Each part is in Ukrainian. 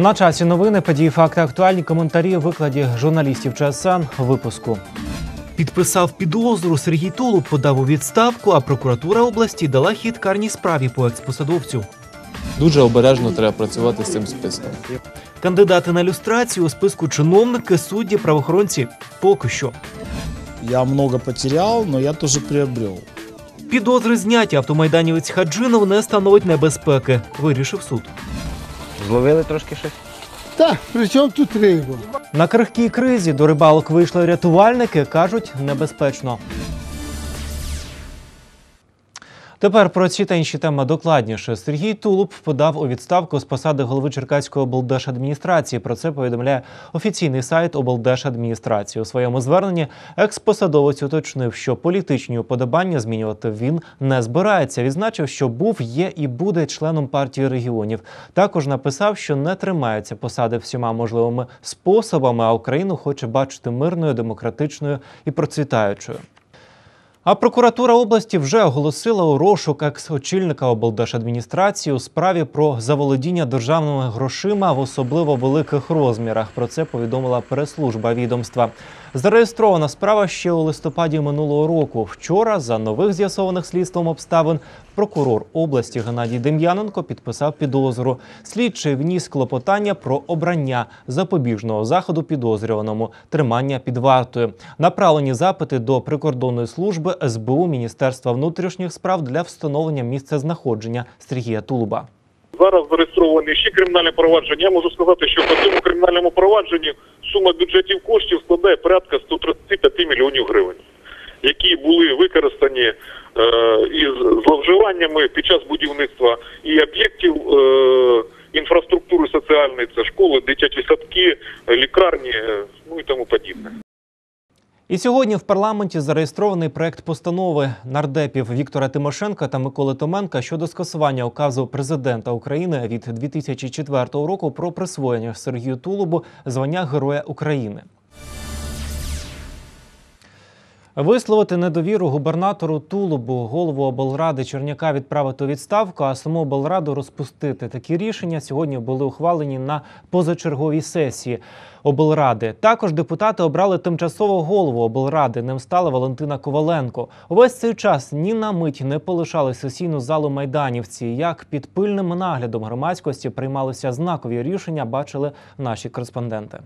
На часі новини, події, факти, актуальні коментарі в викладі журналістів ЧСН у випуску. Підписав підозру Сергій Тулуб подав у відставку, а прокуратура області дала хід карній справі по експосадовцю. Дуже обережно треба працювати з цим списком. Кандидати на люстрацію у списку чиновники, судді, правоохоронці поки що. Я много потерял, но я тоже приобрел. Підозри зняті автомайданівець Хаджинов не становить небезпеки. Вирішив суд. Зловили трошки щось? Так, при чому тут риба? На крихкій кризі до рибалок вийшли рятувальники, кажуть, небезпечно. Тепер про ці та інші теми докладніше. Сергій Тулуб подав у відставку з посади голови Черкаської облдержадміністрації. Про це повідомляє офіційний сайт облдержадміністрації. У своєму зверненні експосадовець уточнив, що політичні уподобання змінювати він не збирається. Відзначив, що був, є і буде членом партії регіонів. Також написав, що не тримається посади всіма можливими способами, а Україну хоче бачити мирною, демократичною і процвітаючою. А прокуратура області вже оголосила у розшук екс-очільника облдержадміністрації у справі про заволодіння державними грошима в особливо великих розмірах. Про це повідомила прес-служба відомства. Зареєстрована справа ще у листопаді минулого року. Вчора, за нових з'ясованих слідством обставин, прокурор області Геннадій Дем'яненко підписав підозру. Слідчий вніс клопотання про обрання запобіжного заходу підозрюваному тримання під вартою. Направлені запити до прикордонної служби СБУ Міністерства внутрішніх справ для встановлення місця знаходження Сергія Тулуба. Зараз зареєстровані ще кримінальне провадження. Я можу сказати, що по цьому кримінальному провадженню сума бюджетів коштів складає порядка 135 мільйонів гривень, які були використані е, із зловживаннями під час будівництва і об'єктів е, інфраструктури соціальної, це школи, дитячі садки, лікарні, е, ну і тому подібне. І сьогодні в парламенті зареєстрований проект постанови нардепів Віктора Тимошенка та Миколи Томенка щодо скасування указу президента України від 2004 року про присвоєння Сергію Тулубу звання Героя України. Висловити недовіру губернатору Тулубу, голову облради Черняка відправити у відставку, а саму облраду розпустити. Такі рішення сьогодні були ухвалені на позачерговій сесії облради. Також депутати обрали тимчасового голову облради. Ним стала Валентина Коваленко. Увесь цей час ні на мить не полишали сесійну залу майданівці. Як під пильним наглядом громадськості приймалися знакові рішення, бачили наші кореспонденти.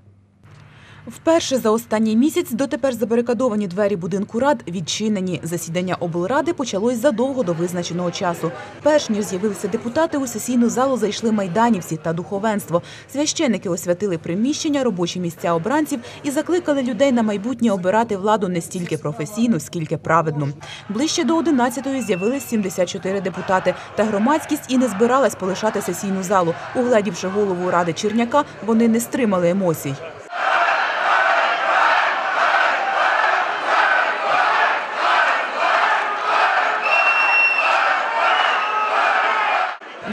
Вперше за останній місяць дотепер забарикадовані двері будинку рад відчинені. Засідання облради почалось задовго до визначеного часу. Перш ніж з'явилися депутати, у сесійну залу зайшли майданівці та духовенство. Священики освятили приміщення, робочі місця обранців і закликали людей на майбутнє обирати владу не стільки професійну, скільки праведну. Ближче до 11-ї з'явились 74 депутати. Та громадськість і не збиралась полишати сесійну залу. Угледівши голову ради Черняка, вони не стримали емоцій.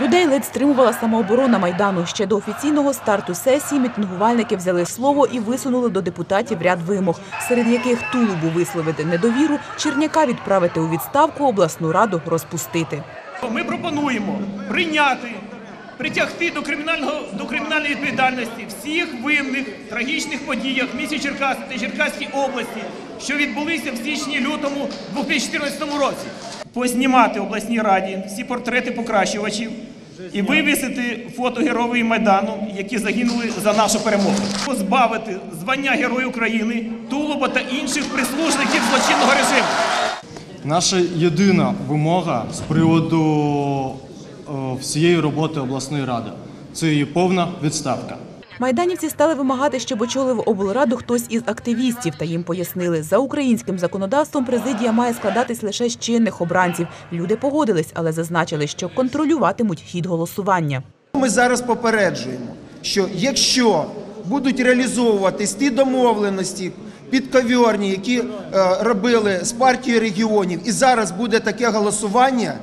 Людей ледь стримувала самооборона Майдану. Ще до офіційного старту сесії мітингувальники взяли слово і висунули до депутатів ряд вимог, серед яких Тулубу висловити недовіру, Черняка відправити у відставку, обласну раду розпустити. Ми пропонуємо прийняти, притягти до кримінального до кримінальної відповідальності всіх винних трагічних подіях в місті Черкаси та Черкаській області, що відбулися в січні-лютому 2014 році. Познімати обласній раді всі портрети покращувачів і вивісити фото героїв Майдану, які загинули за нашу перемогу. Позбавити звання Герою України, Тулуба та інших прислужників злочинного режиму. Наша єдина вимога з приводу е, всієї роботи обласної ради це її повна відставка. Майданівці стали вимагати, щоб очолив облраду хтось із активістів, та їм пояснили, за українським законодавством президія має складатись лише з чинних обранців. Люди погодились, але зазначили, що контролюватимуть хід голосування. Ми зараз попереджуємо, що якщо будуть реалізовуватись ті домовленості підковірні, які е, робили з партією регіонів, і зараз буде таке голосування,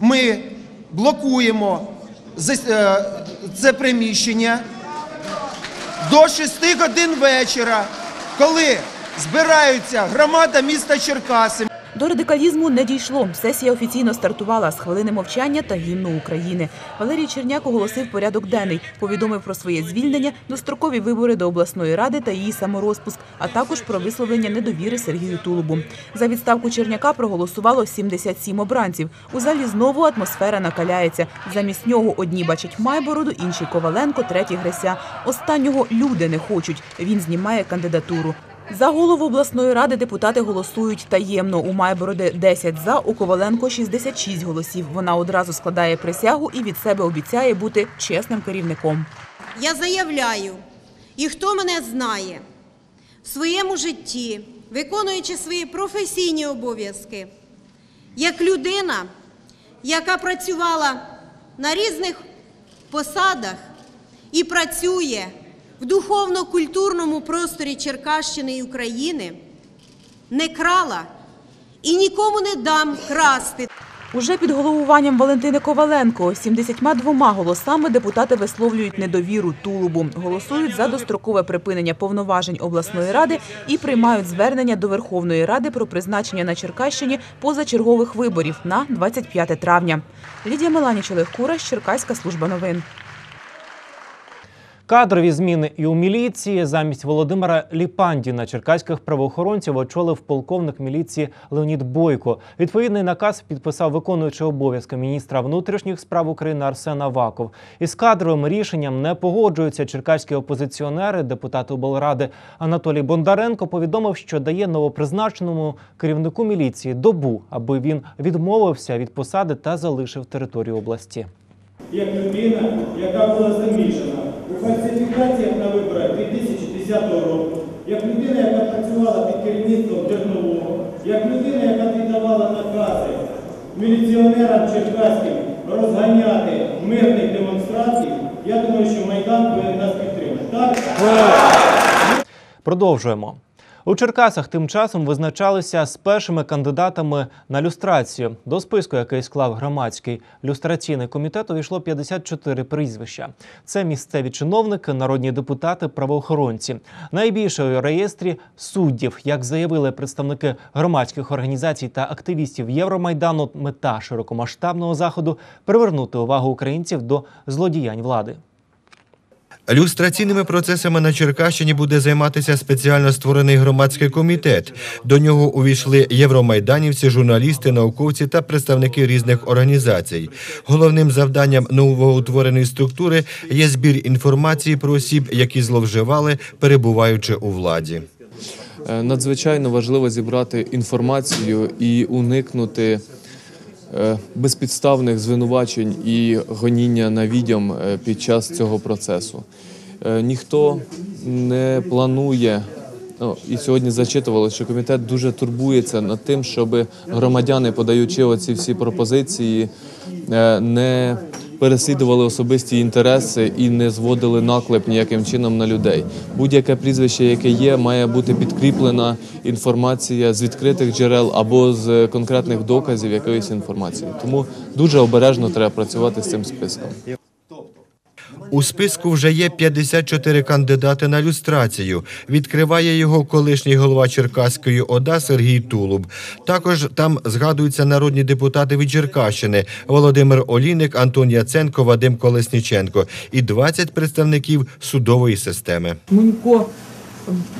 ми блокуємо е, це приміщення до 6 годин вечора, коли збираються громада міста Черкаси. До радикалізму не дійшло. Сесія офіційно стартувала з хвилини мовчання та гімну України. Валерій Черняк оголосив порядок денний, повідомив про своє звільнення, дострокові вибори до обласної ради та її саморозпуск, а також про висловлення недовіри Сергію Тулубу. За відставку Черняка проголосувало 77 обранців. У залі знову атмосфера накаляється. Замість нього одні бачать Майбороду, інші Коваленко, треті Греся. Останнього люди не хочуть. Він знімає кандидатуру. За голову обласної ради депутати голосують таємно. У Майбороди 10 за, у Коваленко 66 голосів. Вона одразу складає присягу і від себе обіцяє бути чесним керівником. Я заявляю, і хто мене знає, в своєму житті, виконуючи свої професійні обов'язки, як людина, яка працювала на різних посадах і працює в духовно-культурному просторі Черкащини і України, не крала і нікому не дам красти. Уже під головуванням Валентини Коваленко 72 голосами депутати висловлюють недовіру Тулубу, голосують за дострокове припинення повноважень обласної ради і приймають звернення до Верховної Ради про призначення на Черкащині позачергових виборів на 25 травня. Лідія Меланіч Олег Кураш, Черкаська служба новин. Кадрові зміни і у міліції замість Володимира Ліпандіна черкаських правоохоронців очолив полковник міліції Леонід Бойко. Відповідний наказ підписав виконуючий обов'язки міністра внутрішніх справ України Арсен Аваков. Із кадровим рішенням не погоджуються черкаські опозиціонери. Депутат облради Анатолій Бондаренко повідомив, що дає новопризначеному керівнику міліції добу, аби він відмовився від посади та залишив територію області. як людина, яка була замішана фальсифікаціях на виборах 2010 року, як людина, яка працювала під керівництвом Тернового, як людина, яка віддавала накази міліціонерам черкаським розганяти мирних демонстрацій, я думаю, що Майдан повинен нас підтримати. Так? Продовжуємо. У Черкасах тим часом визначалися з першими кандидатами на люстрацію. До списку, який склав громадський люстраційний комітет, увійшло 54 прізвища. Це місцеві чиновники, народні депутати, правоохоронці. Найбільше у реєстрі суддів, як заявили представники громадських організацій та активістів Євромайдану, мета широкомасштабного заходу привернути увагу українців до злодіянь влади. Люстраційними процесами на Черкащині буде займатися спеціально створений громадський комітет. До нього увійшли євромайданівці, журналісти, науковці та представники різних організацій. Головним завданням новоутвореної структури є збір інформації про осіб, які зловживали, перебуваючи у владі. Е, Надзвичайно важливо зібрати інформацію і уникнути е, безпідставних звинувачень і гоніння на відьом е, під час цього процесу. Е, Ніхто не планує. Ну, і сьогодні зачитували, що комітет дуже турбується над тим, щоб громадяни, подаючи оці всі пропозиції, е, не переслідували особисті інтереси і не зводили наклеп ніяким чином на людей. Будь-яке прізвище, яке є, має бути підкріплена інформація з відкритих джерел або з конкретних доказів якоїсь інформації. Тому дуже обережно треба працювати з цим списком. У списку вже є 54 кандидати на люстрацію. Відкриває його колишній голова Черкаської ОДА Сергій Тулуб. Також там згадуються народні депутати від Черкащини Володимир Олійник, Антон Яценко, Вадим Колесніченко і 20 представників судової системи. Мунько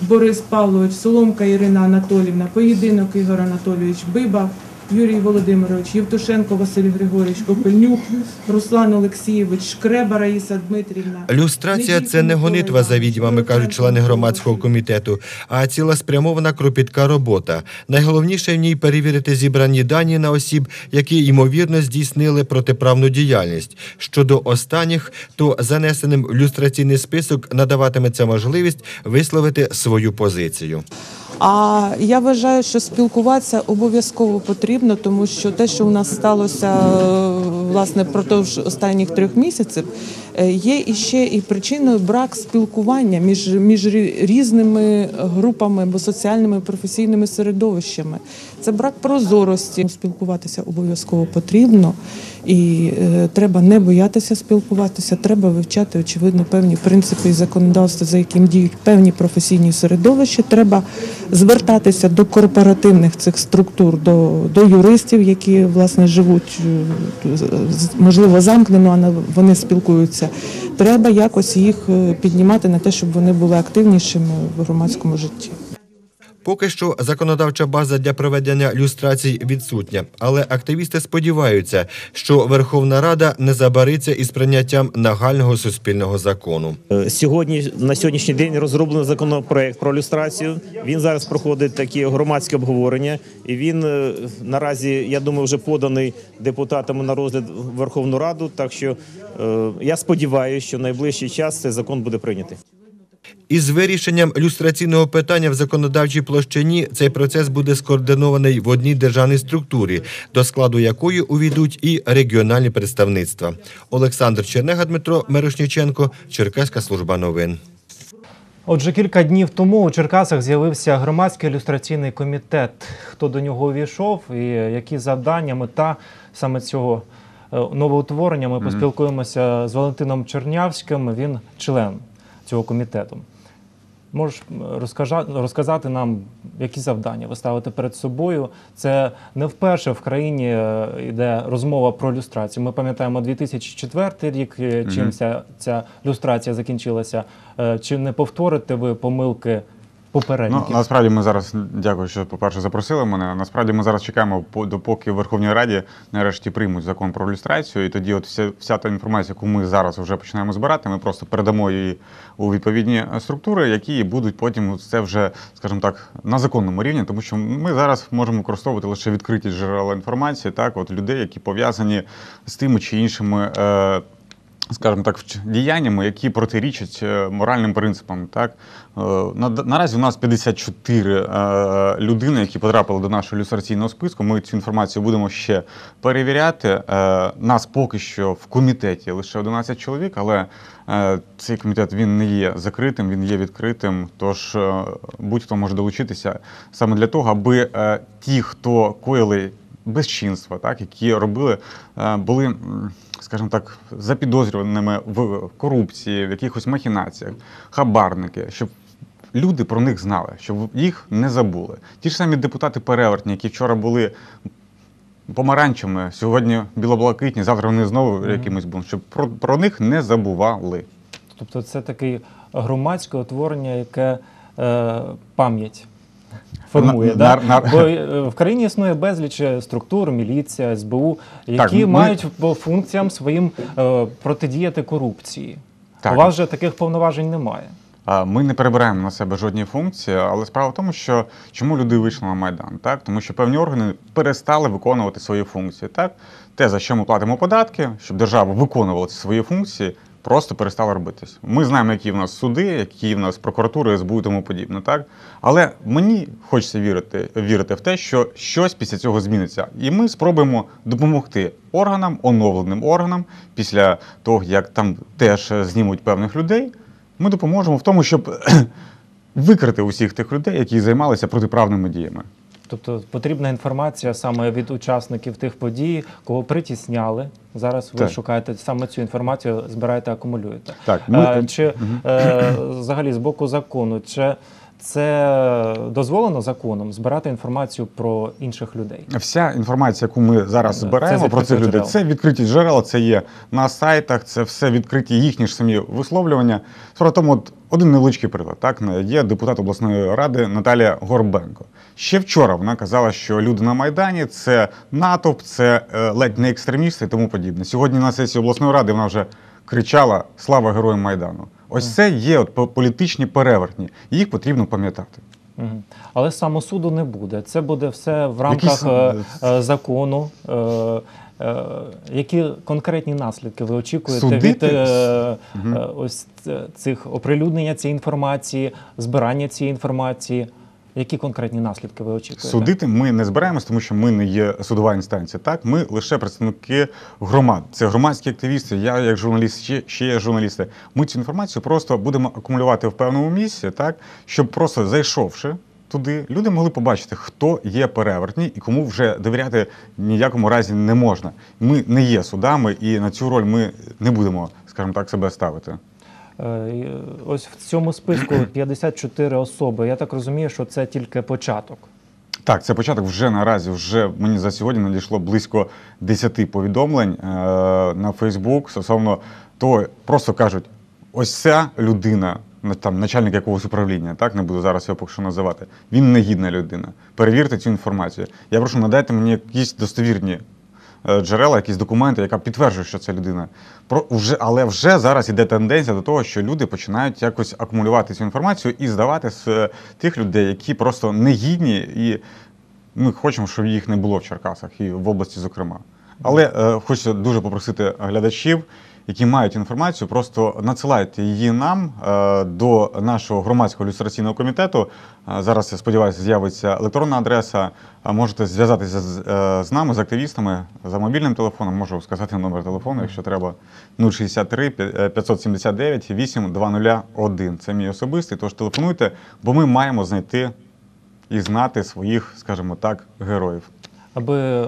Борис Павлович, Соломка Ірина Анатолівна, Поєдинок Ігор Анатолійович, Биба, Юрій Володимирович, Євтушенко Василь Григорович, Копельнюк, Руслан Олексійович, Шкреба Раїса Дмитрівна. Люстрація це не гонитва за відьмами, кажуть члени громадського комітету, а цілеспрямована кропітка робота. Найголовніше в ній перевірити зібрані дані на осіб, які ймовірно здійснили протиправну діяльність. Щодо останніх, то занесеним в люстраційний список надаватиметься можливість висловити свою позицію. А я вважаю, що спілкуватися обов'язково потрібно, тому що те, що у нас сталося е, власне протягом останніх трьох місяців, е, є іще і причиною брак спілкування між, між різними групами або соціальними професійними середовищами. Це брак прозорості. Спілкуватися обов'язково потрібно, і е, треба не боятися спілкуватися. Треба вивчати очевидно певні принципи і законодавства, за яким діють певні професійні середовища. Треба звертатися до корпоративних цих структур, до, до юристів, які власне живуть е, можливо замкнено, але вони спілкуються. Треба якось їх е, піднімати на те, щоб вони були активнішими в громадському житті. Поки що законодавча база для проведення люстрацій відсутня, але активісти сподіваються, що Верховна Рада не забариться із прийняттям нагального суспільного закону. Е, Сьогодні на сьогоднішній день розроблено законопроект про люстрацію. Він зараз проходить такі громадські обговорення, і він е, наразі, я думаю, вже поданий депутатами на розгляд Верховну Раду. Так що е, я сподіваюся, що найближчий час цей закон буде прийнятий. Із вирішенням люстраційного питання в законодавчій площині цей процес буде скоординований в одній державній структурі, до складу якої увійдуть і регіональні представництва. Олександр Чернега, Дмитро Мирошніченко, Черкаська служба новин. Отже, кілька днів тому у Черкасах з'явився громадський ілюстраційний комітет. Хто до нього увійшов і які завдання, мета саме цього е, новоутворення. Ми поспілкуємося з Валентином Чернявським. Він член цього комітету. Можеш розказати нам, які завдання ви ставите перед собою? Це не вперше в країні е, йде розмова про люстрацію. Ми пам'ятаємо 2004 рік, е, чим ця, ця люстрація закінчилася. Е, Чи не повторите ви помилки Ну, насправді ми зараз дякую, що по-перше запросили мене. Насправді ми зараз чекаємо допоки в Верховній Раді нарешті приймуть закон про люстрацію. І тоді, от вся, вся та інформація, яку ми зараз вже починаємо збирати, ми просто передамо її у відповідні структури, які будуть потім це вже, скажімо так, на законному рівні, тому що ми зараз можемо використовувати лише відкриті джерела інформації, так, от людей, які пов'язані з тими чи іншими. Е, скажімо так, діяннями, які протирічать е, моральним принципам. Так? Е, Наразі у нас 54 е, людини, які потрапили до нашого люстраційного списку. Ми цю інформацію будемо ще перевіряти. Нас поки що в комітеті лише 11 чоловік, але цей комітет він не є закритим, він є відкритим. Тож будь-хто може долучитися саме для того, аби ті, хто коїли безчинства, так, які робили, були, скажімо так, запідозрюваними в корупції, в якихось махінаціях, хабарники, щоб люди про них знали, щоб їх не забули. Ті ж самі депутати перевертні, які вчора були помаранчами, сьогодні білоблакитні, завтра вони знову якимось будуть, щоб про, про них не забували. Тобто це таке громадське утворення, яке е, пам'ять формує. На- да? на- на- Бо е, в країні існує безліч структур, міліція, СБУ, які Так, ми- мають по функціям своїм е, протидіяти корупції. Так. У вас же таких повноважень немає. Ми не перебираємо на себе жодні функції, але справа в тому, що чому люди вийшли на майдан, так тому що певні органи перестали виконувати свої функції. Так, те за що ми платимо податки, щоб держава виконувала свої функції, просто перестало робитись. Ми знаємо, які в нас суди, які в нас прокуратури, СБУ і тому подібне. Так, але мені хочеться вірити, вірити в те, що щось після цього зміниться, і ми спробуємо допомогти органам, оновленим органам, після того як там теж знімуть певних людей. Ми допоможемо в тому, щоб викрити усіх тих людей, які займалися протиправними діями. Тобто потрібна інформація саме від учасників тих подій, кого притісняли. Зараз ви Так. шукаєте саме цю інформацію, збираєте, акумулюєте. Так, ми- Е, чи Мгм. е, взагалі з боку закону, чи це дозволено законом збирати інформацію про інших людей? Вся інформація, яку ми зараз збираємо про цих людей, це відкриті джерела, це є на сайтах, це все відкриті їхні ж самі висловлювання. Справа тому, от один невеличкий приклад. Так є депутат обласної ради Наталія Горбенко. Ще вчора вона казала, що люди на майдані це натовп, це е, ледь не екстремісти і тому подібне. Сьогодні на сесії обласної ради вона вже кричала Слава героям майдану. Ось це є от по- політичні перевертні. Їх потрібно пам'ятати. Але самосуду не буде. Це буде все в рамках Якісь, е, е, закону. Е, які конкретні наслідки ви очікуєте Судити? від ось цих оприлюднення цієї інформації, збирання цієї інформації? Які конкретні наслідки ви очікуєте? Судити ми не збираємось, тому що ми не є судова інстанція. Так, ми лише представники громад. Це громадські активісти. Я як журналіст, ще, ще є журналісти. Ми цю інформацію просто будемо акумулювати в певному місці, так щоб просто зайшовши. Туди люди могли побачити, хто є перевертні і кому вже довіряти ніякому разі не можна. Ми не є судами, і на цю роль ми не будемо, скажімо так, себе ставити. Е, е, Ось в цьому списку 54 особи. Я так розумію, що це тільки початок. Так, це початок вже наразі. Вже мені за сьогодні надійшло близько 10 повідомлень е, на Фейсбук стосовно того, просто кажуть, ось ця людина, на- там начальник якогось управління, так не буду зараз його поки що називати. Він негідна людина. Перевірте цю інформацію. Я прошу надайте мені якісь достовірні. Е, Джерела, якісь документи, яка підтверджує, що це людина. Про вже, але вже зараз іде тенденція до того, що люди починають якось акумулювати цю інформацію і здавати з е, тих людей, які просто негідні, і ми хочемо, щоб їх не було в Черкасах і в області, зокрема. Але е, хочу дуже попросити глядачів, які мають інформацію, просто надсилайте її нам е, до нашого громадського люстраційного комітету. Е, зараз я сподіваюся, з'явиться електронна адреса. А можете зв'язатися е, з нами, з активістами за мобільним телефоном. Можу сказати номер телефону, якщо треба 063 579 8201. Це мій особистий. Тож телефонуйте, бо ми маємо знайти і знати своїх, скажімо так, героїв. Аби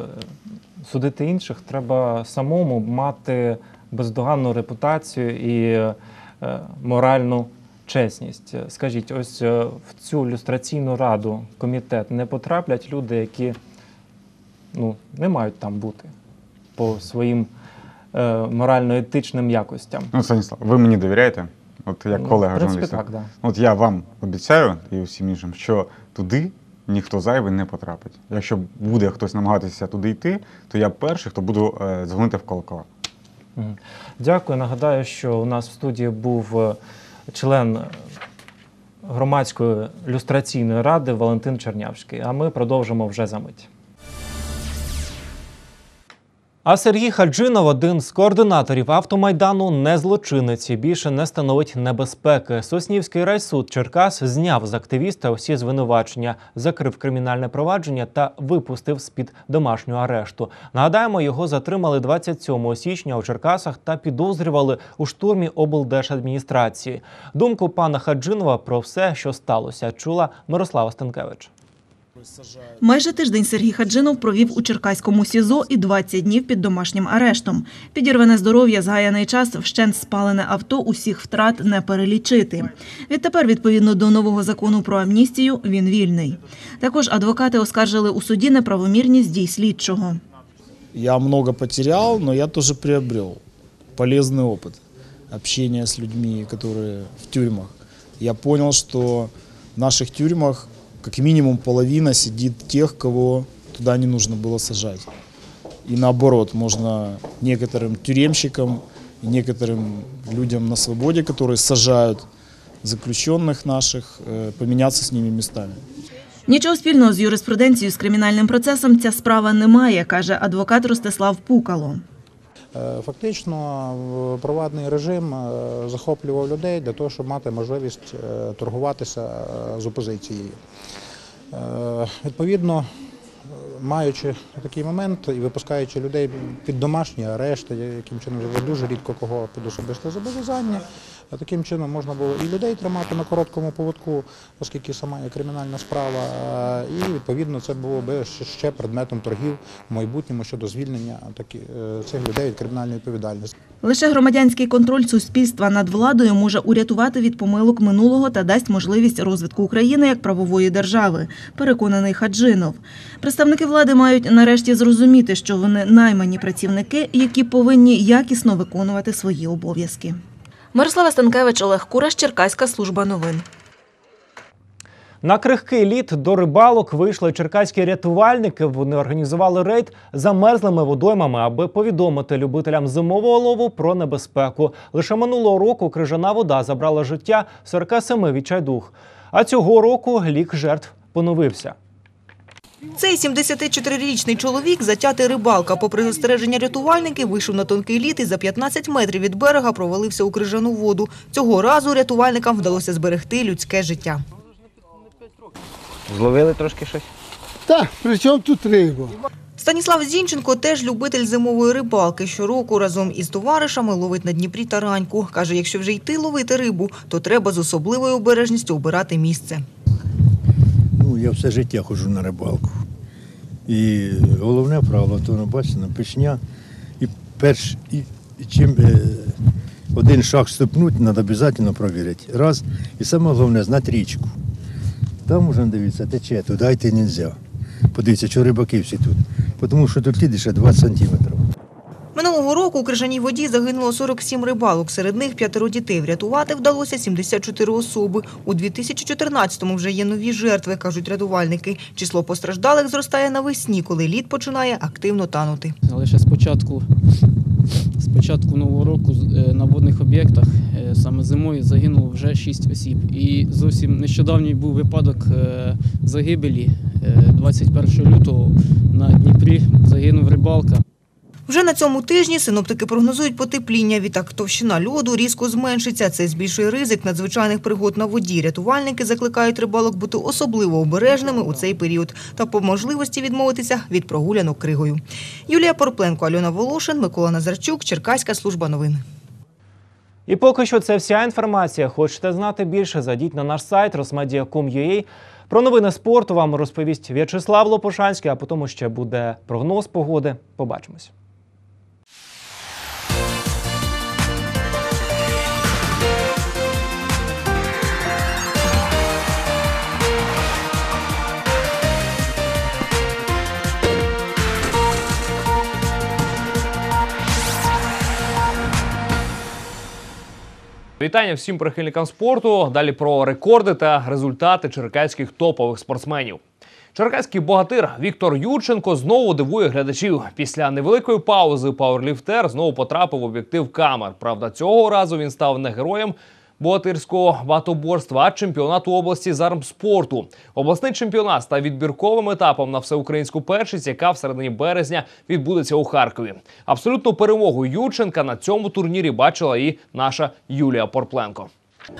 судити інших, треба самому мати бездоганну репутацію і е, моральну чесність. Скажіть, ось е, в цю люстраційну раду, комітет не потраплять люди, які ну, не мають там бути по своїм е, морально-етичним якостям. Ну, Станіслав, ви мені довіряєте? От як Ну, колега журналіста. так, да. От я вам обіцяю і усім іншим, що туди ніхто зайвий не потрапить. Якщо буде хтось намагатися туди йти, то я перший, хто буду е, дзвонити в колокола. Дякую. Нагадаю, що у нас в студії був е, член громадської люстраційної ради Валентин Чернявський. А ми продовжимо вже за мить. А Сергій Хаджинов, один з координаторів автомайдану, не злочинець і більше не становить небезпеки. Соснівський райсуд Черкас зняв з активіста усі звинувачення, закрив кримінальне провадження та випустив з під домашнього арешту. Нагадаємо, його затримали 27 січня у Черкасах та підозрювали у штурмі облдержадміністрації. Думку пана Хаджинова про все, що сталося, чула Мирослава Станкевич. Майже тиждень Сергій Хаджинов провів у Черкаському СІЗО і 20 днів під домашнім арештом. Підірване здоров'я, згаяний час, вщент спалене авто, усіх втрат не перелічити. Відтепер, відповідно до нового закону про амністію, він вільний. Також адвокати оскаржили у суді неправомірність дій слідчого. Я много потерял, но я тоже приобрел полезный опыт общения с людьми, которые в тюрьмах. Я понял, что в наших тюрьмах как минимум половина сидит тех, кого туда не нужно было сажать. И наоборот, можно некоторым тюремщикам и некоторым людям на свободе, которые сажают заключенных наших, э, поменяться с ними местами. Нічого спільного з юриспруденцією з кримінальним процесом ця справа не має, каже адвокат Ростислав Пукало. Е, Фактично, провадний режим е, захоплював людей для того, щоб мати можливість е, торгуватися з опозицією. Відповідно, маючи такий момент і випускаючи людей під домашні арешти, яким чином дуже рідко кого під особисте зобов'язання, таким чином можна було і людей тримати на короткому поводку, оскільки сама є кримінальна справа, е, і відповідно це було би ще- ще предметом торгів в майбутньому щодо звільнення такі, е, цих людей від кримінальної відповідальності. Лише громадянський контроль суспільства над владою може урятувати від помилок минулого та дасть можливість розвитку України як правової держави, переконаний Хаджинов. Представники влади мають нарешті зрозуміти, що вони наймані працівники, які повинні якісно виконувати свої обов'язки. Мирослава Станкевич, Олег Кураш, Черкаська служба новин. На крихкий лід до рибалок вийшли черкаські рятувальники. Вони організували рейд замерзлими водоймами, аби повідомити любителям зимового лову про небезпеку. Лише минулого року крижана вода забрала життя 47 відчайдух. А цього року лік жертв поновився. Цей 74-річний чоловік, затятий рибалка, попри застереження рятувальників, вийшов на тонкий лід і за 15 метрів від берега провалився у крижану воду. Цього разу рятувальникам вдалося зберегти людське життя. Зловили трошки щось? Так, при чому тут риба? Станіслав Зінченко теж любитель зимової рибалки. Щороку разом із товаришами ловить на Дніпрі тараньку. Каже, якщо вже йти ловити рибу, то треба з особливою обережністю обирати місце. Ну, я все життя ходжу на рибалку. І головне правило, то ну, бачите, на. І перш, і, і чим е, один шаг ступнуть, треба обов'язково провірити. Раз. І саме головне знати річку. Там уже дивіться, тече, туди йти не можна. Подивіться, що рибаки всі тут. Тому що тут ліди ще 20 сантиметрів. Минулого року у крижаній воді загинуло 47 рибалок. Серед них п'ятеро дітей. Врятувати вдалося 74 особи. У 2014-му вже є нові жертви, кажуть рятувальники. Число постраждалих зростає навесні, коли лід починає активно танути. Лише з початку, з початку нового року е, на водних об'єктах е, саме зимою загинуло вже 6 осіб. І зовсім нещодавній був випадок е, загибелі е, 21 лютого на Дніпрі. Загинув рибалка. Вже на цьому тижні синоптики прогнозують потепління. Відтак товщина льоду різко зменшиться. Це збільшує ризик надзвичайних пригод на воді. Рятувальники закликають рибалок бути особливо обережними у цей період та по можливості відмовитися від прогулянок кригою. Юлія Порпленко, Альона Волошин, Микола Назарчук, Черкаська служба новин. І поки що це вся інформація. Хочете знати більше? Зайдіть на наш сайт rosmedia.com.ua. Про новини спорту вам розповість В'ячеслав Лопушанський, а потім ще буде прогноз погоди. Побачимось. Вітання всім прихильникам спорту. Далі про рекорди та результати черкаських топових спортсменів. Черкаський богатир Віктор Юрченко знову дивує глядачів. Після невеликої паузи пауерліфтер знову потрапив в об'єктив камер. Правда, цього разу він став не героєм богатирського багатоборства, а чемпіонату області з армспорту. Обласний чемпіонат став відбірковим етапом на всеукраїнську першість, яка в середині березня відбудеться у Харкові. Абсолютну перемогу Юрченка на цьому турнірі бачила і наша Юлія Порпленко.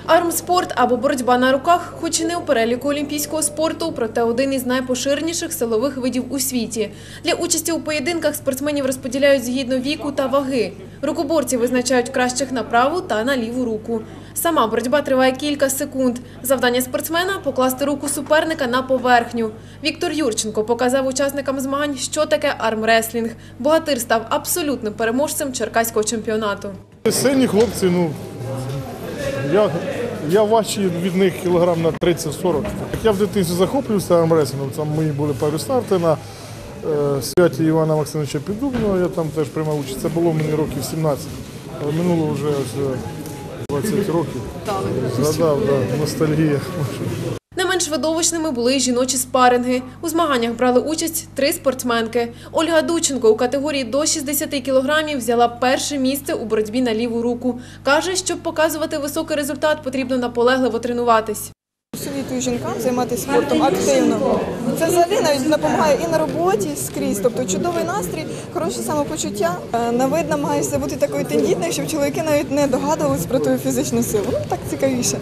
Армспорт або боротьба на руках, хоч і не у переліку олімпійського спорту, проте один із найпоширеніших силових видів у світі. Для участі у поєдинках спортсменів розподіляють згідно віку та ваги. Рукоборці визначають кращих на праву та на ліву руку. Сама боротьба триває кілька секунд. Завдання спортсмена покласти руку суперника на поверхню. Віктор Юрченко показав учасникам змагань, що таке армреслінг. Богатир став абсолютним переможцем черкаського чемпіонату. Сильні хлопці, ну я, я важчий від них кілограм на 30-40. Я в дитинстві захоплювався армресінгом, там мої були пару старти на святі Івана Максимовича Піддубного, я там теж приймав участь. Це було мені років 17. Але минуло вже ось, е, 20 років. Згадав, да, ностальгія. Не менш видовищними були й жіночі спаринги. У змаганнях брали участь три спортсменки. Ольга Дученко у категорії до 60 кілограмів взяла перше місце у боротьбі на ліву руку. Каже, щоб показувати високий результат, потрібно наполегливо тренуватись. Совітую жінкам займатися спортом активно. Це взагалі навіть допомагає і на роботі скрізь. Тобто чудовий настрій, хороше самопочуття. Е, На вид намагаюся бути такою тендітною, щоб чоловіки навіть не догадувались про твою фізичну силу. Ну так цікавіше.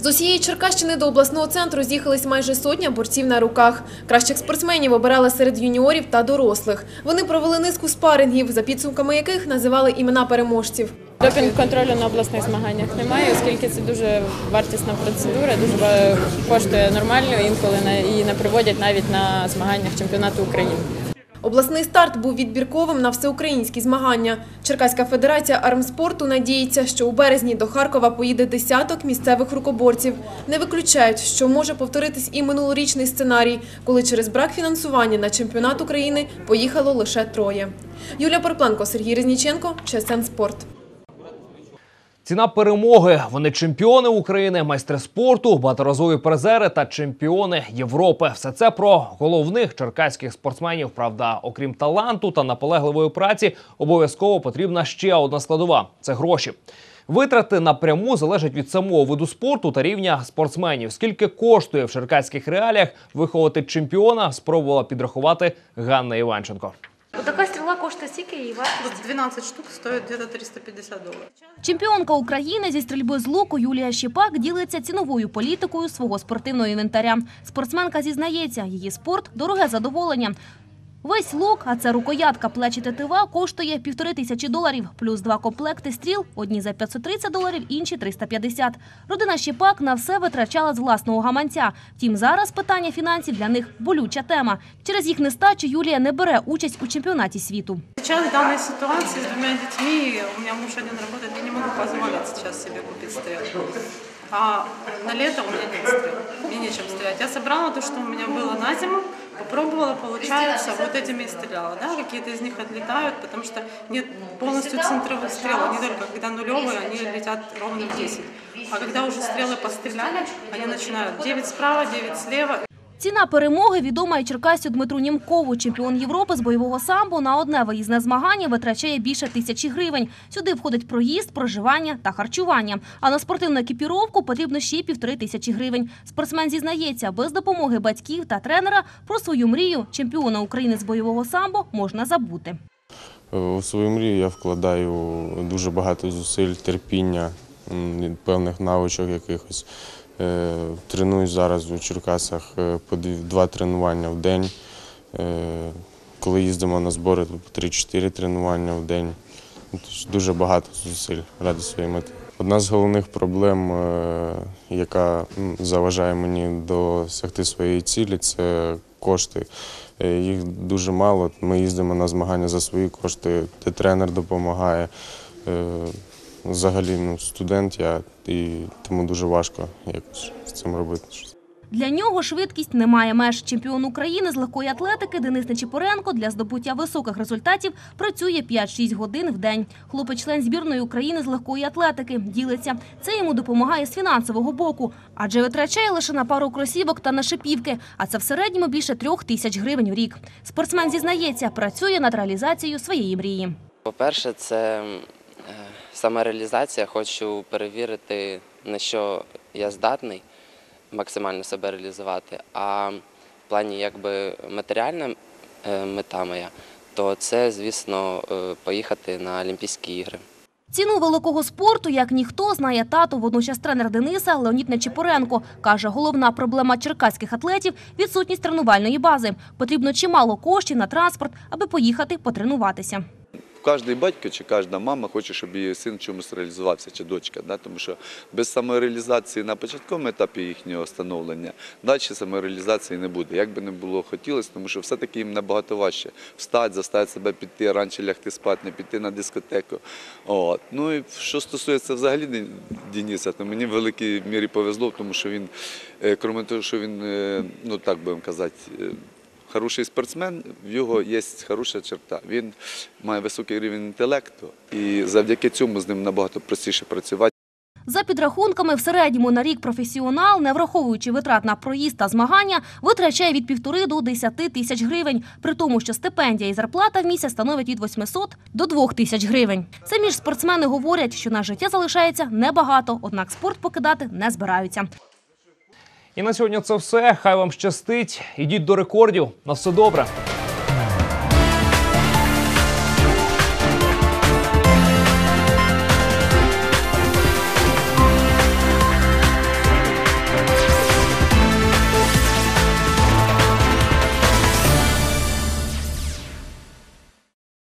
З усієї Черкащини до обласного центру з'їхались майже сотня борців на руках. Кращих спортсменів обирали серед юніорів та дорослих. Вони провели низку спарингів, за підсумками яких називали імена переможців. Допінг контролю на обласних змаганнях немає, оскільки це дуже вартісна процедура, дуже коштує нормально, інколи її не проводять навіть на змаганнях чемпіонату України. Обласний старт був відбірковим на всеукраїнські змагання. Черкаська федерація армспорту надіється, що у березні до Харкова поїде десяток місцевих рукоборців. Не виключають, що може повторитись і минулорічний сценарій, коли через брак фінансування на чемпіонат України поїхало лише троє. Юлія Порпленко, Сергій Резніченко, ЧСН Спорт. Ціна перемоги. Вони чемпіони України, майстри спорту, багаторазові призери та чемпіони Європи. Все це про головних черкаських спортсменів. Правда, окрім таланту та наполегливої праці, обов'язково потрібна ще одна складова це гроші. Витрати напряму залежать від самого виду спорту та рівня спортсменів. Скільки коштує в черкаських реаліях виховати чемпіона, спробувала підрахувати Ганна Іванченко. Така стріла? И вартість 12 штук стоит где-то 350 долларов. Чемпіонка України зі стрільби з луку Юлія Щепак ділиться ціновою політикою свого спортивного інвентаря. Спортсменка зізнається, її спорт – дороге задоволення. Весь лук, а це рукоятка, плечі тетива, коштує півтори тисячі доларів, плюс два комплекти стріл, одні за 530 доларів, інші 350. Родина Щепак на все витрачала з власного гаманця. Втім, зараз питання фінансів для них болюча тема. Через їх нестачу Юлія не бере участь у чемпіонаті світу. Сейчас в данной ситуации с двумя детьми, у меня муж один работает, я не могу позволить сейчас себе купить стрел. А на лето у меня нет стрел, мне нечем стрелять. Я собрала то, что у меня было на зиму, попробовала, получается, вот этими и стреляла. Да? Какие-то из них отлетают, потому что нет полностью центровых стрел. Они только когда нулевые, они летят ровно в 10. А когда уже стрелы постреляли, они начинают 9 справа, 9 слева. Ціна перемоги відома і черкасцю Дмитру Німкову. Чемпіон Європи з бойового самбо на одне виїзне змагання витрачає більше тисячі гривень. Сюди входить проїзд, проживання та харчування. А на спортивну екіпіровку потрібно ще півтори тисячі гривень. Спортсмен зізнається, без допомоги батьків та тренера про свою мрію чемпіона України з бойового самбо можна забути. У свою мрію я вкладаю дуже багато зусиль, терпіння, певних навичок якихось. Е, Тренуюсь зараз у Черкасах е, по два тренування в день. Е, Коли їздимо на збори, то по 3-4 тренування в день. Ну, Дуже багато зусиль ради своєї мети. Одна з головних проблем, яка заважає мені досягти своєї цілі, це кошти. Їх дуже мало. Ми їздимо на змагання за свої кошти, де тренер допомагає. Взагалі ну, студент я, і тому дуже важко якось з цим робити. Для нього швидкість не має меж. Чемпіон України з легкої атлетики Денис Нечипоренко для здобуття високих результатів працює 5-6 годин в день. Хлопець член збірної України з легкої атлетики ділиться. Це йому допомагає з фінансового боку, адже витрачає лише на пару кросівок та на шипівки, а це в середньому більше трьох тисяч гривень в рік. Спортсмен зізнається, працює над реалізацією своєї мрії. По-перше, це е, самореалізація. Хочу перевірити, на що я здатний максимально себе реалізувати. А в плані якби матеріальна е, мета моя, то це, звісно, е, поїхати на Олімпійські ігри. Ціну великого спорту, як ніхто, знає тато, водночас тренер Дениса Леонід Нечипоренко. Каже, головна проблема черкаських атлетів – відсутність тренувальної бази. Потрібно чимало коштів на транспорт, аби поїхати потренуватися. Кожен батько чи кожна мама хоче, щоб її син чомусь реалізувався чи дочка. Да? Тому що без самореалізації на початковому етапі їхнього становлення далі самореалізації не буде. Як би не було хотілося, тому що все-таки їм набагато важче встати, заставити себе піти, раніше лягти спати, не піти на дискотеку. От. Ну і що стосується взагалі Ден- Дениса, то мені в великій мірі повезло, тому що він, е, крім того, що він, е, ну так будемо казати, е, Хороший спортсмен, в його є хороша черта. Він має високий рівень інтелекту, і завдяки цьому з ним набагато простіше працювати. За підрахунками, в середньому на рік професіонал, не враховуючи витрат на проїзд та змагання, витрачає від півтори до 10 тисяч гривень, при тому, що стипендія і зарплата в місяць становить від 800 до 2 тисяч гривень. Самі ж спортсмени говорять, що на життя залишається небагато, однак спорт покидати не збираються. І на сьогодні це все. Хай вам щастить. Ідіть до рекордів. На все добре.